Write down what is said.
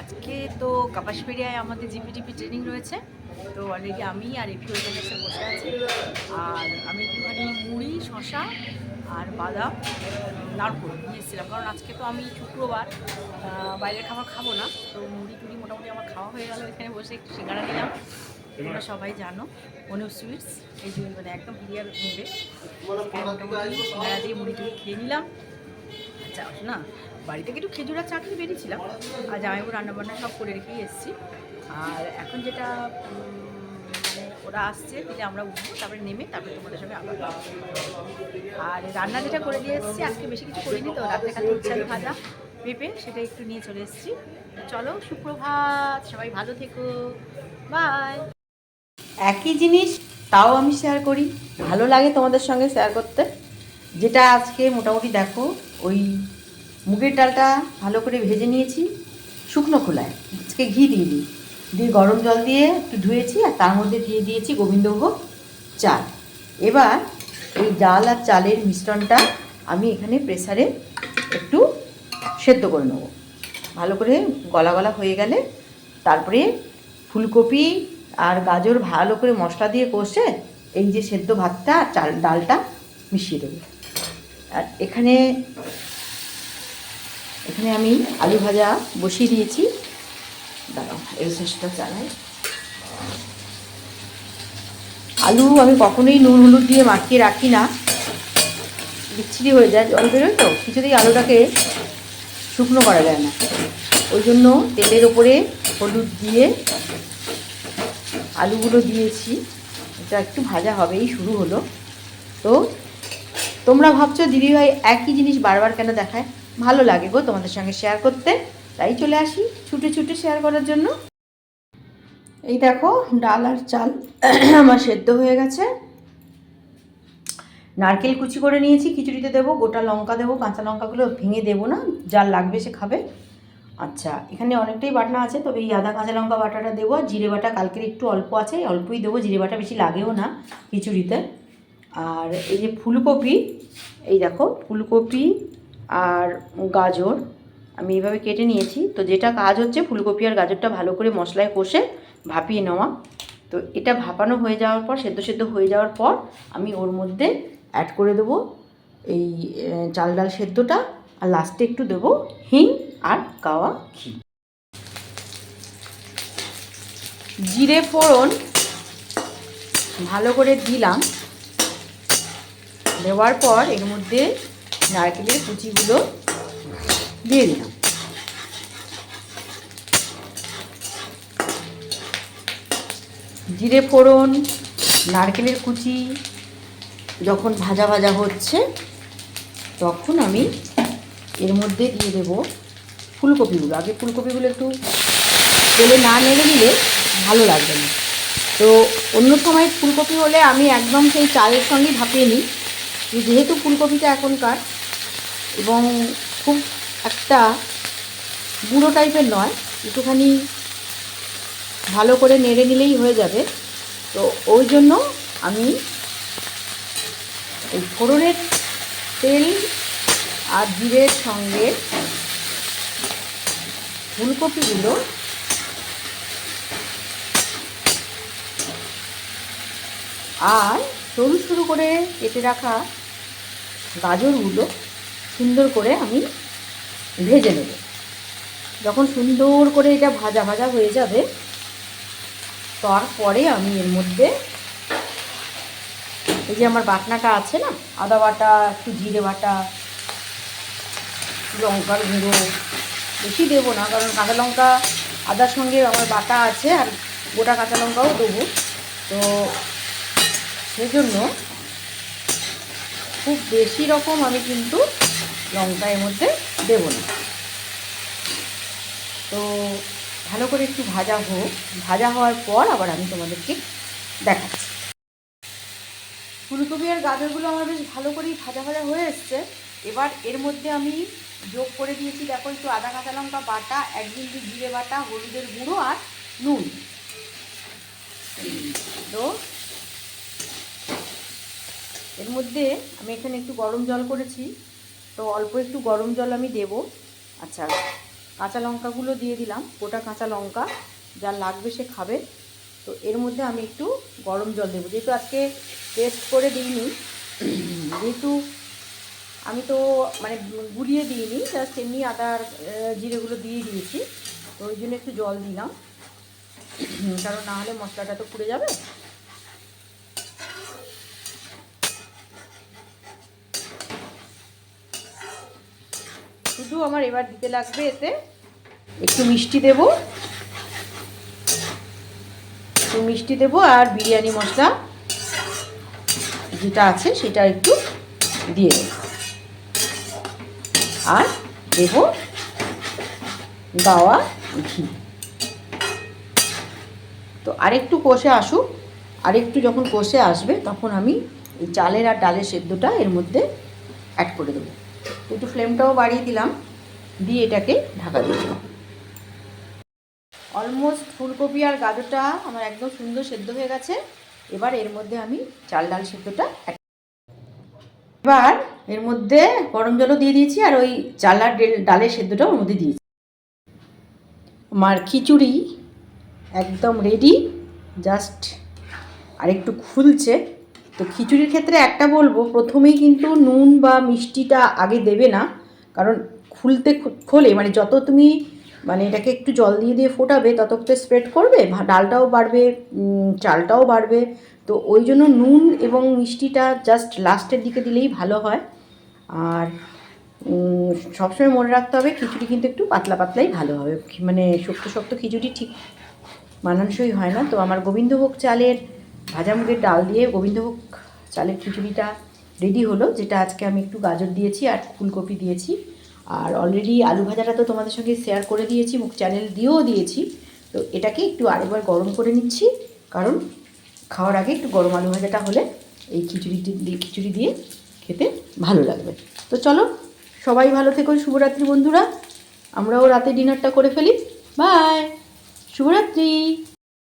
আজকে তো কাপাসপেরিয়ায় আমাদের জিপিটিপি ট্রেনিং রয়েছে। তো অলরেডি আমি আর এখানে এসে বসে আছি। আর আমি একটুখানি মুড়ি শশা আর বাদাম, নারকোল নিয়ে এসেছিলাম। কারণ আজকে তো আমি শুক্রবার বাইরের খাবার খাব না। তো মুড়ি টুড়ি মোটামুটি আমার খাওয়া হয়ে গেল এখানে বসে, একটু সিঙ্গারা নিলাম। তোমরা সবাই জানো অনু সুইটস এই যে মানে একদম ক্লিয়ার সিঙ্গারা দিয়ে মুড়ি টুড়ি খেয়ে নিলাম। আচ্ছা না? বাড়ি থেকে একটু খেজুর আর চাটনি বেরিয়েছিলাম। আর জামাইবু রান্নাবান্না সব করে রেখেই এসেছি। আর এখন যেটা মানে ওরা আসছে, দিলে আমরা উঠবো, তারপরে নেমে তারপরে তোমাদের সঙ্গে আবার আর রান্না যেটা করে দিয়ে এসেছি, আজকে বেশি কিছু করিনি তো রাত্রে খাতে ইচ্ছা ভাজা পেঁপে সেটা একটু নিয়ে চলে এসেছি। চলো, সুপ্রভাত, সবাই ভালো থেকো। বাই। একই জিনিস তাও আমি শেয়ার করি। ভালো লাগে তোমাদের সঙ্গে শেয়ার করতে। যেটা আজকে মোটামুটি দেখো, ওই মুগের ডালটা ভালো করে ভেজে নিয়েছি শুকনো খোলায়। আজকে ঘি দিয়ে দিই। দিয়ে গরম জল দিয়ে একটু ধুয়েছি আর তার মধ্যে দিয়ে দিয়েছি গোবিন্দভোগ চাল। এবার এই ডাল আর চালের মিশ্রণটা আমি এখানে প্রেসারে একটু সেদ্ধ করে নেব। ভালো করে গলা গলা হয়ে গেলে তারপরে ফুলকপি আর গাজর ভালো করে মশলা দিয়ে কষে এই যে সেদ্ধ ভাতটা আর চাল, ডালটা মিশিয়ে দেবো। আর এখানে এখানে আমি আলু ভাজা বসিয়ে দিয়েছি। দাঁড়াও এই শেষটা চালাই। আলু আমি কখনোই নুন, হলুদ দিয়ে মাখিয়ে রাখি না। বিচ্ছিরি হয়ে যায়, জল বেরোয় তো, কিছুতেই আলুটাকে শুকনো করা যায় না। ওই জন্য তেলের ওপরে হলুদ দিয়ে আলুগুলো দিয়েছি। এটা একটু ভাজা হবেই, শুরু হলো। তো তোমরা ভাবছ দিদিভাই একই জিনিস বারবার কেন দেখায়? ভালো লাগে গো তোমাদের সঙ্গে শেয়ার করতে। তাই চলে আসি ছুটে ছুটে শেয়ার করার জন্য। এই দেখো ডাল আর চাল আমার সেদ্ধ হয়ে গেছে। নারকেল কুচি করে নিয়েছি, খিচুড়িতে দেবো, গোটা লঙ্কা দেবো, কাঁচা লঙ্কাগুলো ভেঙে দেবো না, যার লাগবে সে খাবে। আচ্ছা এখানে অনেকটাই বাটনা আছে, তবে এই আদা কাঁচা লঙ্কা বাটাটা দেবো, আর জিরে বাটা কালকের একটু অল্প আছে অল্পই দেবো, জিরে বাটা বেশি লাগেও না খিচুড়িতে। আর এই যে ফুলকপি, এই দেখো ফুলকপি আর গাজর আমি এইভাবে কেটে নিয়েছি। তো যেটা কাজ হচ্ছে ফুলকপি আর গাজরটা ভালো করে মশলায় কষে ভাপিয়ে নেওয়া। তো এটা ভাপানো হয়ে যাওয়ার পর সেদ্ধ সেদ্ধ হয়ে যাওয়ার পর আমি ওর মধ্যে অ্যাড করে দেবো এই চাল ডাল সেদ্ধটা। আর লাস্টে একটু দেবো হিং আর কাওয়া। ঘি। জিরে ফোড়ন ভালো করে দিলাম। দেওয়ার পর এর মধ্যে নারকেলের কুচিগুলো দিয়ে দিলাম। জিরে ফোড়ন, নারকেলের কুচি, যখন ভাজা ভাজা হচ্ছে, তখন আমি এর মধ্যে দিয়ে দেব ফুলকপিগুলো। আগে ফুলকপিগুলো একটু তেলে না নেড়ে দিলে ভালো লাগবে না। তো অন্য সময় ফুলকপি হলে আমি একদম সেই চালের সঙ্গেই ভাপিয়ে নিই। যেহেতু ফুলকপিটা এখনকার এবং খুব একটা গুঁড়ো টাইপের নয়, একটুখানি ভালো করে নেড়ে নিলেই হয়ে যাবে। তো ওই জন্য আমি এই ফোড়নের তেল আর জিরের সঙ্গে ফুলকপিগুলো আর সরু সরু করে কেটে রাখা গাজরগুলো সুন্দর করে আমি ভেজে নেব। যখন সুন্দর করে এটা ভাজা ভাজা হয়ে যাবে, তারপরে আমি এর মধ্যে এই যে আমার বাটনাটা আছে না, আদা বাটা, একটু জিরে বাটা লঙ্কার গুঁড়ো, বেশি দেবো না, কারণ কাঁচা লঙ্কা, আদার সঙ্গে আমার বাটা আছে আর গোটা কাঁচা লঙ্কাও দেবো। তো সেজন্য খুব বেশি রকম আমি কিন্তু লঙ্কা এর মধ্যে দেবো না। তো ভালো করে একটু ভাজা হোক, ভাজা হওয়ার পর আবার আমি তোমাদেরকে দেখাচ্ছি। ফুলকপি আর গাজরগুলো আমার বেশ ভালো করেই ভাজা ভাজা হয়ে এসছে। এবার এর মধ্যে আমি যোগ করে দিয়েছি, দেখো একটু আদা, কাঁচা লঙ্কা বাটা এক ইঞ্চি জিরে বাটা, হলুদের গুঁড়ো আর নুন তো এর মধ্যে আমি এখানে একটু গরম জল করেছি। তো অল্প একটু গরম জল আমি দেব। আচ্ছা কাঁচা লঙ্কাগুলো দিয়ে দিলাম, গোটা কাঁচা লঙ্কা, যা লাগবে সে খাবে। তো এর মধ্যে আমি একটু গরম জল দেবো। যেহেতু আজকে টেস্ট করে দিইনি, যেহেতু আমি তো মানে গুলিয়ে দিইনি জাস্ট এমনি আদার জিরেগুলো দিয়ে দিয়েছি। তো ওই জন্য একটু জল দিলাম। কারণ না হলে মশলাটা তো পুড়ে যাবে। শুধু আমার এবার দিতে লাগবে এতে। একটু মিষ্টি দেব। একটু মিষ্টি দেব আর বিরিয়ানি মশলা যেটা আছে সেটা একটু দিয়ে দেব। আর দেব গাওয়া ঘি। তো আরেকটু কষে আসুক। আরেকটু যখন কষে আসবে তখন আমি চালের আর ডালের সেদ্ধটা এর মধ্যে অ্যাড করে দেবো। একটু ফ্লেমটাও বাড়িয়ে দিলাম, দিয়ে এটাকে ঢাকা দিয়ে দিলাম। অলমোস্ট ফুলকপি আর গাজরটা আমার একদম সুন্দর সেদ্ধ হয়ে গেছে। এবার এর মধ্যে আমি চাল ডাল সেদ্ধটা এবার এর মধ্যে গরম জলও দিয়ে দিয়েছি আর ওই চাল আর ডালের সেদ্ধটাও ওর মধ্যে দিয়েছি। আমার খিচুড়ি একদম রেডি জাস্ট আর একটু খুলছে। তো খিচুড়ির ক্ষেত্রে একটা বলব, প্রথমেই কিন্তু নুন বা মিষ্টিটা আগে দেবে না, কারণ খুলতে খোলে মানে যত তুমি মানে এটাকে একটু জল দিয়ে দিয়ে ফোটাবে তত তো স্প্রেড করবে ডালটাও বাড়বে চালটাও বাড়বে, তো ওই জন্য নুন এবং মিষ্টিটা জাস্ট লাস্টের দিকে দিলেই ভালো হয়। আর সবসময় মনে রাখতে হবে, খিচুড়ি কিন্তু একটু পাতলা পাতলাই ভালো হবে মানে শক্ত শক্ত খিচুড়ি ঠিক মানানসই হয় না। তো আমার গোবিন্দভোগ চালের ভাজা মুগের ডাল দিয়ে গোবিন্দভোগ চালের খিচুড়িটা রেডি হলো, যেটা আজকে আমি একটু গাজর দিয়েছি আর ফুলকপি দিয়েছি। আর অলরেডি আলু ভাজাটা তো তোমাদের সঙ্গে শেয়ার করে দিয়েছি, মুখ চ্যানেল দিয়েও দিয়েছি। তো এটাকে একটু আরেকবার গরম করে নিচ্ছি, কারণ খাওয়ার আগে একটু গরম আলু ভাজাটা হলে এই খিচুড়ি দিয়ে খিচুড়ি দিয়ে খেতে ভালো লাগবে। তো চলো, সবাই ভালো থেকো, শুভরাত্রি বন্ধুরা। আমরাও রাতে ডিনারটা করে ফেলি। বাই শুভরাত্রি!